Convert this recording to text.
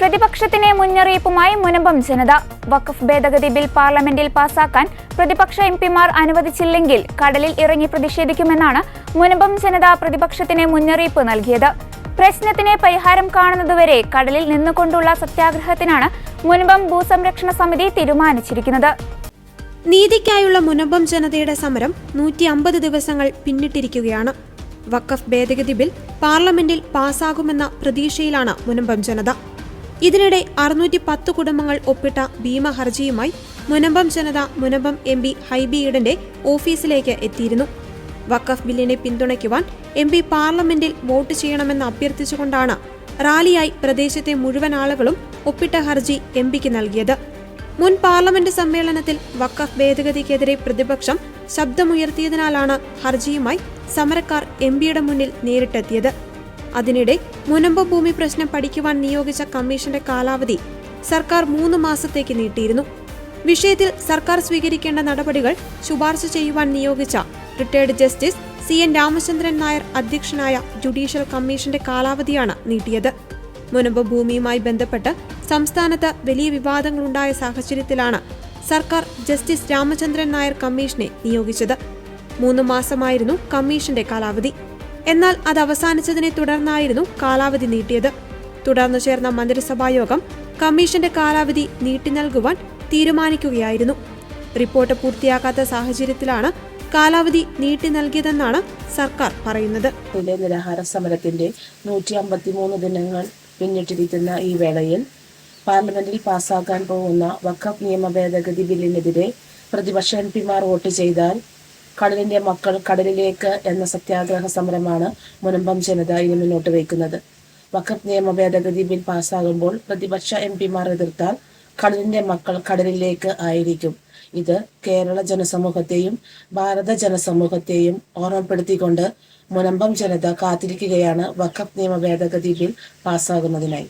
പ്രതിപക്ഷത്തിന് മുന്നറിയിപ്പുമായി മുനമ്പം ജനത. വഖഫ് ഭേദഗതി ബിൽ പാർലമെന്റിൽ പാസാക്കാൻ പ്രതിപക്ഷ എം പിമാർ അനുവദിച്ചില്ലെങ്കിൽ കടലിൽ ഇറങ്ങി പ്രതിഷേധിക്കുമെന്നാണ് മുനമ്പം ജനത പ്രതിപക്ഷത്തിന് മുന്നറിയിപ്പ് നൽകിയത്. പ്രശ്നത്തിന് പരിഹാരം കാണുന്നതുവരെ കടലിൽ നിന്നുകൊണ്ടുള്ള സത്യാഗ്രഹത്തിനാണ് മുനമ്പം ഭൂസംരക്ഷണ സമിതി തീരുമാനിച്ചിരിക്കുന്നത്. നീതിക്കായുള്ള മുനമ്പം ജനതയുടെ സമരം നൂറ്റി അമ്പത് ദിവസങ്ങൾ പിന്നിട്ടിരിക്കുകയാണ്. വഖഫ് ഭേദഗതി ബിൽ പാർലമെന്റിൽ പാസാകുമെന്ന പ്രതീക്ഷയിലാണ് മുനമ്പം ജനത. ഇതിനിടെ അറുന്നൂറ്റി പത്ത് കുടുംബങ്ങൾ ഒപ്പിട്ട ഭീമ ഹർജിയുമായി മുനമ്പം ജനത മുനമ്പം എം പി ഹൈബി ഈഡന്റെ ഓഫീസിലേക്ക് എത്തിയിരുന്നു. വഖഫ് ബില്ലിനെ പിന്തുണയ്ക്കുവാൻ എം പി പാർലമെന്റിൽ വോട്ട് ചെയ്യണമെന്ന് അഭ്യർത്ഥിച്ചുകൊണ്ടാണ് റാലിയായി പ്രദേശത്തെ മുഴുവൻ ആളുകളും ഒപ്പിട്ട ഹർജി എം പിക്ക് നൽകിയത്. മുൻ പാർലമെന്റ് സമ്മേളനത്തിൽ വഖഫ് ഭേദഗതിക്കെതിരെ പ്രതിപക്ഷം ശബ്ദമുയർത്തിയതിനാലാണ് ഹർജിയുമായി സമരക്കാർ എം പിയുടെ മുന്നിൽ നേരിട്ടെത്തിയത്. അതിനിടെ മുനമ്പ ഭൂമി പ്രശ്നം പഠിക്കുവാൻ നിയോഗിച്ച കമ്മീഷന്റെ കാലാവധി സർക്കാർ മൂന്ന് മാസത്തേക്ക് നീട്ടിയിരുന്നു. വിഷയത്തിൽ സർക്കാർ സ്വീകരിക്കേണ്ട നടപടികൾ ശുപാർശ ചെയ്യുവാൻ നിയോഗിച്ച retired justice C N Ramachandran Nair അധ്യക്ഷനായ ജുഡീഷ്യൽ കമ്മീഷന്റെ കാലാവധിയാണ് നീട്ടിയത്. മുനമ്പ് ഭൂമിയുമായി ബന്ധപ്പെട്ട് സംസ്ഥാനത്ത് വലിയ വിവാദങ്ങളുണ്ടായ സാഹചര്യത്തിലാണ് സർക്കാർ ജസ്റ്റിസ് രാമചന്ദ്രൻ നായർ കമ്മീഷനെ നിയോഗിച്ചത്. മൂന്ന് മാസമായിരുന്നു കമ്മീഷന്റെ കാലാവധി. എന്നാൽ അത് അവസാനിച്ചതിനെ തുടർന്നായിരുന്നു കാലാവധി നീട്ടിയത്. തുടർന്ന് ചേർന്ന മന്ത്രിസഭാ യോഗം കമ്മീഷന്റെ കാലാവധി നീട്ടി നൽകുവാൻ തീരുമാനിക്കുകയായിരുന്നു. റിപ്പോർട്ട് പൂർത്തിയാക്കാത്ത സാഹചര്യത്തിലാണ് കാലാവധി നീട്ടി നൽകിയതെന്നാണ് സർക്കാർ പറയുന്നത്. നിരാഹാര സമരത്തിന്റെ നൂറ്റി അമ്പത്തിമൂന്ന് ദിനങ്ങൾ പിന്നിട്ടിരിക്കുന്ന ഈ വേളയിൽ പാർലമെന്റിൽ പാസ്സാക്കാൻ പോകുന്ന വഖഫ് നിയമ ഭേദഗതി ബില്ലിനെതിരെ പ്രതിപക്ഷ എം പിമാർ വോട്ട് ചെയ്താൽ കടലിന്റെ മക്കൾ കടലിലേക്ക് എന്ന സത്യാഗ്രഹ സമരമാണ് മുനമ്പം ജനത ഇനി മുന്നോട്ട് വയ്ക്കുന്നത്. വഖഫ് നിയമ ഭേദഗതി ബിൽ പാസ്സാകുമ്പോൾ പ്രതിപക്ഷ എം പിമാർ എതിർത്താൽ കടലിന്റെ മക്കൾ കടലിലേക്ക് ആയിരിക്കും. ഇത് കേരള ജനസമൂഹത്തെയും ഭാരത ജനസമൂഹത്തെയും ഓർമ്മപ്പെടുത്തിക്കൊണ്ട് മുനമ്പം ജനത കാത്തിരിക്കുകയാണ് വഖഫ് നിയമ ഭേദഗതി ബിൽ പാസ്സാകുന്നതിനായി.